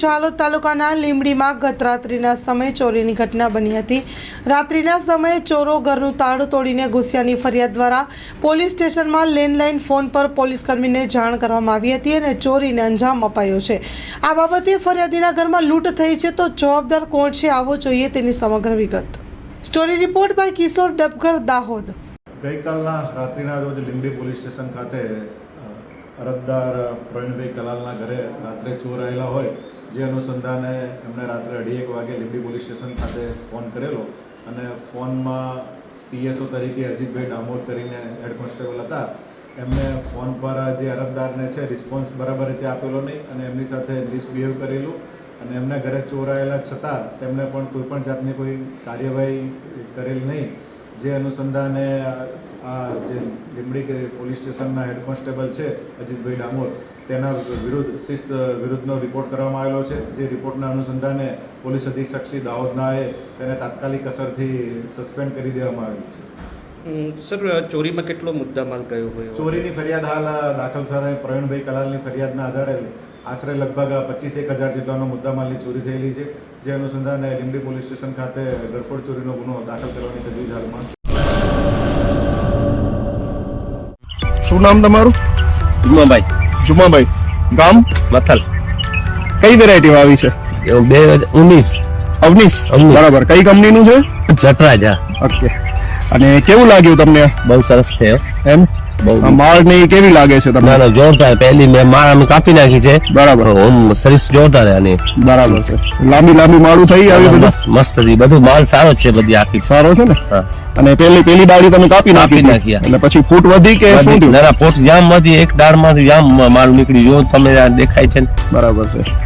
ચાલોદ તાલુકાના લીંબડીમાં ગત રાત્રિના સમયે ચોરીની ઘટના બની હતી. રાત્રિના સમયે ચોરો ઘરનું તાળું તોડીને ઘૂસ્યાની ફરિયાદ દ્વારા પોલીસ સ્ટેશનમાં લેન્ડલાઇન ફોન પર પોલીસ કર્મીને જાણ કરવામાં આવી હતી અને ચોરીને અંજામ અપાયો છે. આ બાબતે ફરિયાદીના ઘરમાં લૂંટ થઈ છે તો જવાબદાર કોણ છે આવો જોઈએ તેની સમગ્ર વિગત. Story report by Kishor Dabgar Dahod. ગઈકાલના રાત્રિના રોજ લીંબડી પોલીસ સ્ટેશન ખાતે અરજદાર પ્રવીણભાઈ કલાલના ઘરે રાત્રે ચોર આવેલા હોય, જે અનુસંધાને એમણે રાત્રે અઢી એક વાગે લીંબડી પોલીસ સ્ટેશન ખાતે ફોન કરેલો અને ફોનમાં પીએસઓ તરીકે અજીતભાઈ ડામોર કરીને હેડ કોન્સ્ટેબલ હતા. એમને ફોન પર જે અરજદારને છે, રિસ્પોન્સ બરાબર રીતે આપેલો નહીં અને એમની સાથે મિસબિહેવ કરેલું અને એમના ઘરે ચોરાયેલા છતાં તેમણે પણ કોઈ પણ જાતની કોઈ કાર્યવાહી કરેલ નહીં. જે અનુસંધાને આ- જે લીંબડી પોલીસ સ્ટેશનના હેડ કોન્સ્ટેબલ છે અજીતભાઈ ડામોર તેના વિરુદ્ધ શિસ્ત વિરુદ્ધનો રિપોર્ટ કરવામાં આવેલો છે. જે રિપોર્ટના અનુસંધાને પોલીસ અધિક્ષક શ્રી દાહોદનાએ તેને તાત્કાલિક અસરથી સસ્પેન્ડ કરી દેવામાં આવેલ છે. સર ચોરીમાં કેટલો મુદ્દામાલ ગયો હોય? ચોરીની ફરિયાદ હાલ દાખલ થનાર પ્રવીણભાઈ કલાલની ફરિયાદના આધારે આશરે લગભગ પચીસ એક હજાર જેટલાનો મુદ્દામાલની ચોરી થયેલી છે. જે અનુસંધાને લીંબડી પોલીસ સ્ટેશન ખાતે ગરફોડ ચોરીનો ગુનો દાખલ કરવાની તજવીજ હાલમાં શું નામ તમારું? જુમાભાઈ. જુમાભાઈ. ગામ? મથલ. કઈ વેરાયટી આવી છે? બે હજાર ઉન્નીસ. અવનીશ. અવનીશ. બરાબર. કઈ કંપનીનું છે? જટરાજા. ઓકે. અને કેવું લાગ્યું તમને? બહુ સરસ છે એમ? માળ ને કેવી લાગે છે તમને? ના જોરદાર. પહેલી મેં માળ અમે કાપી નાખી છે. બરાબર. ઓમ જોરદાર આની. બરાબર છે. લાંબી લાંબી માળું થઈ આવી બધું? મસ્ત બધું માલ સારો છે બધી આખી. સારો છે ને? અને પેલી પેલી ડાળી તમે કાપી નાખી. નાખી, એટલે પછી ફૂટ વધી કે શું થયું? ના ના પોટ જામ વધી એક દાળમાંથી જામ માલ નીકળી જો તમે દેખાય છે. બરાબર છે.